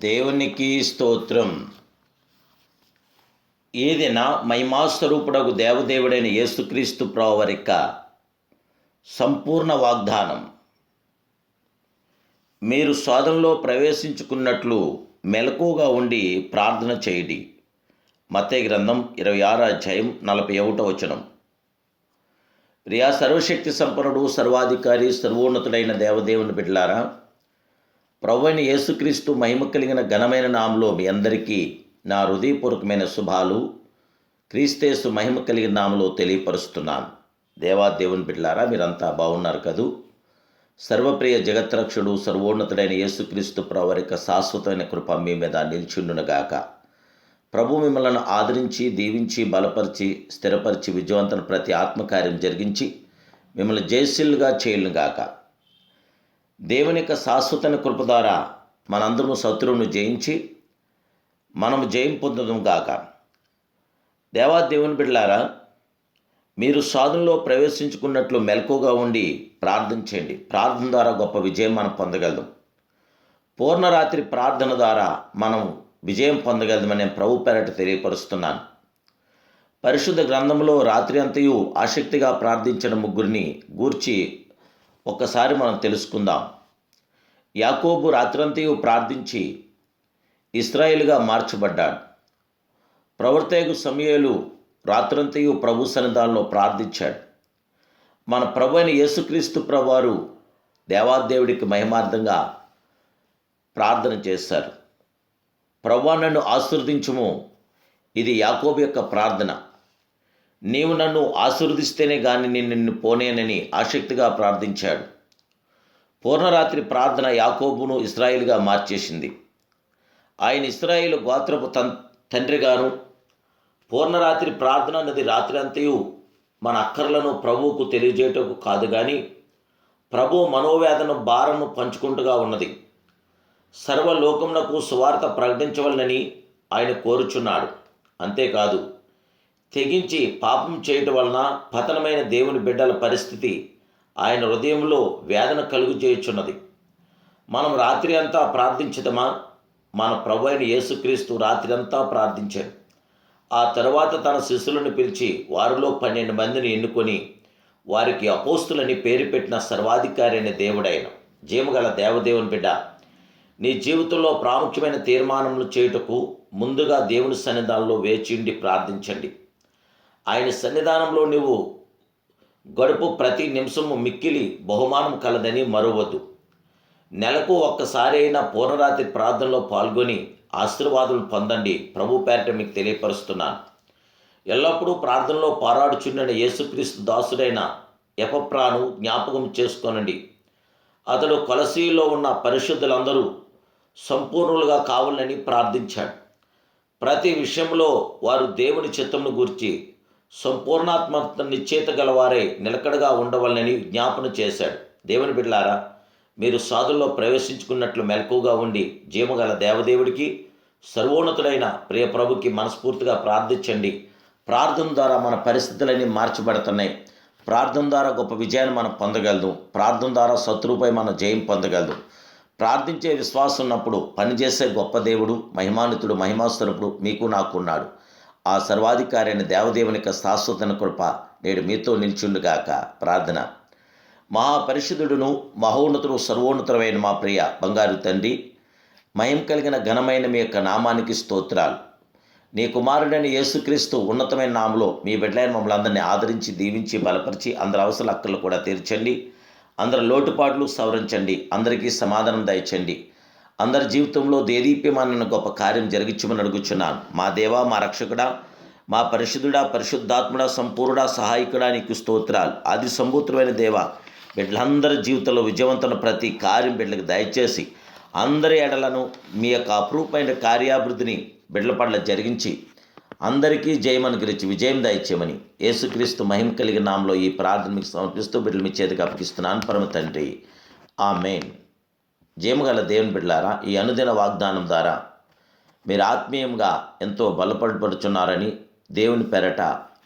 దేవునికి స్తోత్రం. ఏదైనా మహిమాస్వరూపుడకు దేవదేవుడైన యేసుక్రీస్తు ప్రావరిక సంపూర్ణ వాగ్దానం. మీరు స్వాదంలో ప్రవేశించుకున్నట్లు మెలకుగా ఉండి ప్రార్థన చేయడి. మతే గ్రంథం ఇరవై ఆరు అధ్యాయం నలభై ఒకటో వచనం. ప్రియా సర్వశక్తి సంపన్నుడు సర్వాధికారి సర్వోన్నతుడైన దేవదేవుని బిడ్డలారా ప్రభువైన యేసుక్రీస్తు మహిమ కలిగిన ఘనమైన నామంలో మీ అందరికీ నా హృదయపూర్వకమైన శుభాలు. క్రీస్తేసు మహిమ కలిగిన నామలో తెలియపరుస్తున్నాను. దేవా దేవుని మీరంతా బాగున్నారు కదూ? సర్వప్రియ జగత్రక్షుడు సర్వోన్నతుడైన యేసుక్రీస్తు ప్రవరిక శాశ్వతమైన కృప మీ మీద నిలిచిండునుగాక. ప్రభు మిమ్మల్ని ఆదరించి దీవించి బలపరిచి స్థిరపరిచి విజయవంతం ప్రతి ఆత్మకార్యం జరిగించి మిమ్మల్ని జయశీలుగా చేయలుగాక దేవుని యొక్క శాశ్వతని కృప ద్వారా మనందరము శత్రువును జయించి మనము జయం పొందడం గాక. దేవా దేవుని బిడ్డలారా మీరు సాధనలో ప్రవేశించుకున్నట్లు మెలకుగా ఉండి ప్రార్థన చేయండి. ప్రార్థన ద్వారా గొప్ప విజయం మనం పొందగలం పూర్ణరాత్రి ప్రార్థన ద్వారా మనం విజయం పొందగలమని నేను ప్రభు పేరట తెలియపరుస్తున్నాను. పరిశుద్ధ గ్రంథంలో రాత్రి అంతయు ఆసక్తిగా ప్రార్థించిన ముగ్గురిని గూర్చి ఒక్కసారి మనం తెలుసుకుందాం. యాకోబు రాత్రంతయు ప్రార్థించి ఇస్రాయేల్గా మార్చబడ్డాడు. ప్రవర్తకు సమయాలు రాత్రంతయు ప్రభు సన్నిధానంలో ప్రార్థించాడు. మన ప్రభు అయిన యేసుక్రీస్తు ప్రభువారు దేవాదేవుడికి మహిమార్థంగా ప్రార్థన చేశారు. ప్రభు నన్ను ఆశీర్దించము ఇది యాకోబు యొక్క ప్రార్థన. నీవు నన్ను ఆశీర్వదిస్తేనే కానీ నేను నిన్ను పోనేనని ఆసక్తిగా ప్రార్థించాడు. పూర్ణరాత్రి ప్రార్థన యాకోబును ఇస్రాయిల్గా మార్చేసింది. ఆయన ఇస్రాయిల్ గోత్రపు తన్ తండ్రిగాను పూర్ణరాత్రి ప్రార్థన అన్నది రాత్రి అంతయు మన అక్కర్లను ప్రభువుకు తెలియజేయటకు కాదు కానీ ప్రభు మనోవేదన భారను పంచుకుంటుగా ఉన్నది. సర్వలోకమునకు సువార్త ప్రకటించవలనని ఆయన కోరుచున్నాడు. అంతేకాదు తెగించి పాపం చేయటం వలన పతనమైన దేవుని బిడ్డల పరిస్థితి ఆయన హృదయంలో వేదన కలుగు చేయుచున్నది. మనం రాత్రి అంతా ప్రార్థించదమా? మన ప్రభు అయిన యేసుక్రీస్తు రాత్రి అంతా ప్రార్థించాడు. ఆ తరువాత తన శిష్యులను పిలిచి వారిలో పన్నెండు మందిని ఎన్నుకొని వారికి అపోస్తులని పేరు పెట్టిన సర్వాధికారి అయిన దేవుడైన జీవగల దేవదేవుని బిడ్డ నీ జీవితంలో ప్రాముఖ్యమైన తీర్మానములు చేయుటకు ముందుగా దేవుని సన్నిధానంలో వేచిండి ప్రార్థించండి. ఆయన సన్నిధానంలో నువ్వు గడుపు ప్రతి నిమిషము మిక్కిలి బహుమానం కలదని మరవద్దు. నెలకు ఒక్కసారి అయినా పూర్ణరాత్రి ప్రార్థనలో పాల్గొని ఆశీర్వాదులు పొందండి. ప్రభు పేరట మీకు తెలియపరుస్తున్నాను. ఎల్లప్పుడూ ప్రార్థనలో పారాడుచుండిన యేసుక్రీస్తు దాసుడైన ఎపప్రాను జ్ఞాపకం చేసుకోనండి. అతడు కొలసీలో ఉన్న పరిశుద్ధులందరూ సంపూర్ణులుగా కావాలని ప్రార్థించాడు. ప్రతి విషయంలో వారు దేవుని చిత్తమును గురించి సంపూర్ణాత్మ నిశ్చేత గలవారే నిలకడగా ఉండవాలని జ్ఞాపన చేశాడు. దేవుని బిడ్లారా మీరు సాధుల్లో ప్రవేశించుకున్నట్లు మెలకుగా ఉండి జీవగల దేవదేవుడికి సర్వోన్నతుడైన ప్రియ ప్రభుకి మనస్ఫూర్తిగా ప్రార్థించండి. ప్రార్థన ద్వారా మన పరిస్థితులన్నీ మార్చబడుతున్నాయి. ప్రార్థన ద్వారా గొప్ప విజయాన్ని మనం పొందగలదు ప్రార్థన ద్వారా శత్రువుపై మనం జయం పొందగలదు ప్రార్థించే విశ్వాసం ఉన్నప్పుడు పనిచేసే గొప్ప దేవుడు మహిమానితుడు మహిమాస్తున్నప్పుడు మీకు నాకు ఉన్నాడు ఆ సర్వాధికారైన అయిన దేవదేవుని యొక్క శాశ్వతన కృప నేడు మీతో నిల్చుండుగాక. ప్రార్థన. మహాపరిషుదుడును మహోన్నతుడు సర్వోన్నతుడమైన మా ప్రియ బంగారు తండ్రి మయం కలిగిన ఘనమైన మీ యొక్క నామానికి స్తోత్రాలు. నీ కుమారుడైన యేసుక్రీస్తు ఉన్నతమైన నామలో మీ బిడ్డలైన మమ్మల్ని అందరినీ ఆదరించి దీవించి బలపరిచి అందరి అవసరాల అక్కలు కూడా తీర్చండి. అందరి లోటుపాట్లు సవరించండి. అందరికీ సమాధానం దయచండి. అందరి జీవితంలో దేదీప్యమాన గొప్ప కార్యం జరిగించమని అడుగుచున్నాను. మా దేవా మా రక్షకుడా మా పరిశుద్ధుడా పరిశుద్ధాత్ముడా సంపూర్ణుడా సహాయకుడా నీకు స్తోత్రాలు. ఆది సంభూతుడమైన దేవ బిడ్డలందరి జీవితంలో విజయవంతమైన ప్రతి కార్యం బిడ్డలకు దయచేసి అందరి ఎడలను మీ యొక్క అప్రూపమైన కార్యాభివృద్ధిని బిడ్డల పట్ల జరిగించి అందరికీ జయమని గురించి విజయం దయచేయమని యేసుక్రీస్తు మహిమ కలిగిన నామలో ఈ ప్రార్థన మీకు సమర్పిస్తూ బిడ్డలు మీ చేతికి అప్పగిస్తున్నాను. పరమ తండ్రి. ఆ జీమగల దేవుని బిడ్డలారా ఈ అనుదిన వాగ్దానం ద్వారా మీరు ఆత్మీయంగా ఎంతో బలపడుపడుచున్నారని దేవుని పెరట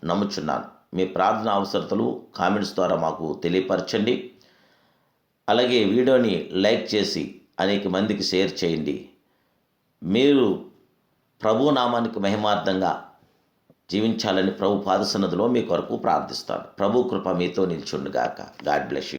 నమ్ముచున్నాను. మీ ప్రార్థన అవసరతలు కామెంట్స్ ద్వారా మాకు తెలియపరచండి. అలాగే వీడియోని లైక్ చేసి అనేక మందికి షేర్ చేయండి. మీరు ప్రభు నామానికి మహిమార్థంగా జీవించాలని ప్రభు పాదసన్నదిలో మీ కొరకు ప్రార్థిస్తాను. ప్రభు కృప మీతో నిల్చుండుగాక. God bless you.